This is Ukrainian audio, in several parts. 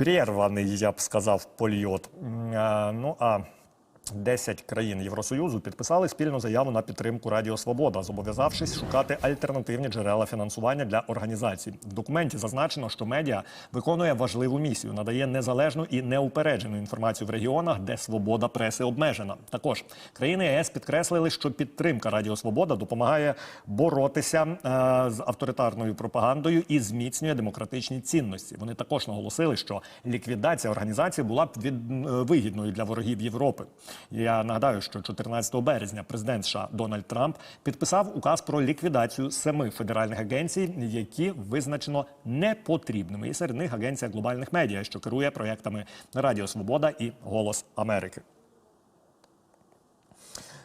прерваний, я бы сказал, польот. Ну а 10 країн Євросоюзу підписали спільну заяву на підтримку Радіо Свобода, зобов'язавшись шукати альтернативні джерела фінансування для організацій. В документі зазначено, що медіа виконує важливу місію, надає незалежну і неупереджену інформацію в регіонах, де свобода преси обмежена. Також країни ЄС підкреслили, що підтримка Радіо Свобода допомагає боротися е, з авторитарною пропагандою і зміцнює демократичні цінності. Вони також наголосили, що ліквідація організації була б від, е, вигідною для ворогів Європи. Я нагадаю, що 14 березня президент США Дональд Трамп підписав указ про ліквідацію семи федеральних агенцій, які визначено непотрібними. І серед них агенція глобальних медіа, що керує проєктами Радіо Свобода і Голос Америки.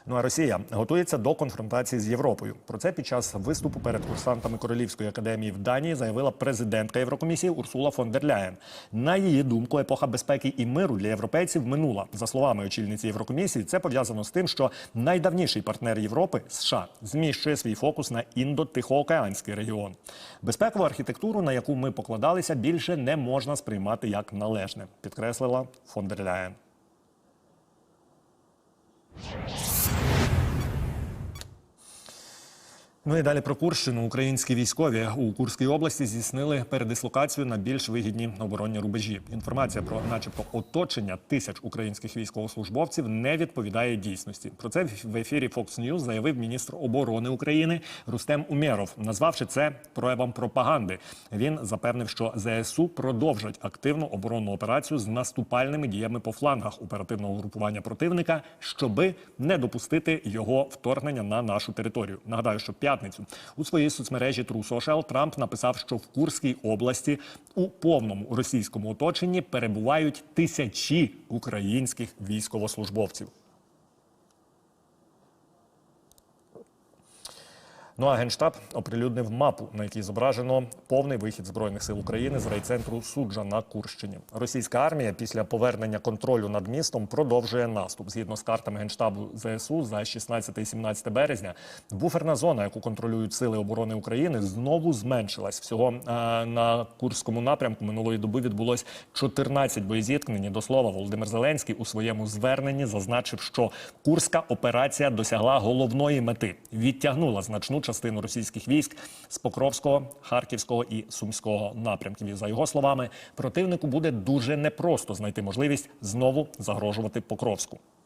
Ну а Росія готується до конфронтації з Європою. Про це під час виступу перед курсантами Королівської академії в Данії заявила президентка Єврокомісії Урсула фон дер Ляєн. На її думку, епоха безпеки і миру для європейців минула. За словами очільниці Єврокомісії, це пов'язано з тим, що найдавніший партнер Європи США зміщує свій фокус на індо-тихоокеанський регіон. Безпекову архітектуру, на яку ми покладалися, більше не можна сприймати як належне, підкреслила фон дер Ляєн. Ну і далі про Курщину. Українські військові у Курській області здійснили передислокацію на більш вигідні оборонні рубежі. Інформація про, начебто, оточення тисяч українських військовослужбовців не відповідає дійсності. Про це в ефірі Fox News заявив міністр оборони України Рустем Умєров, назвавши це проявом пропаганди. Він запевнив, що ЗСУ продовжать активну оборонну операцію з наступальними діями по флангах оперативного групування противника, щоби не допустити його вторгнення на нашу територію. Нагадаю, що п'ятницю у своїй соцмережі True Social Трамп написав, що в Курській області у повному російському оточенні перебувають тисячі українських військовослужбовців. Ну а генштаб оприлюднив мапу, на якій зображено повний вихід збройних сил України з райцентру Суджа на Курщині. Російська армія після повернення контролю над містом продовжує наступ. Згідно з картами генштабу ЗСУ за 16 і 17 березня. Буферна зона, яку контролюють сили оборони України, знову зменшилась. Всього е, на курському напрямку минулої доби відбулось 14 боєзіткнень. До слова, Володимир Зеленський у своєму зверненні зазначив, що курська операція досягла головної мети відтягнула значну частину російських військ з Покровського, Харківського і Сумського напрямків. За його словами, противнику буде дуже непросто знайти можливість знову загрожувати Покровську.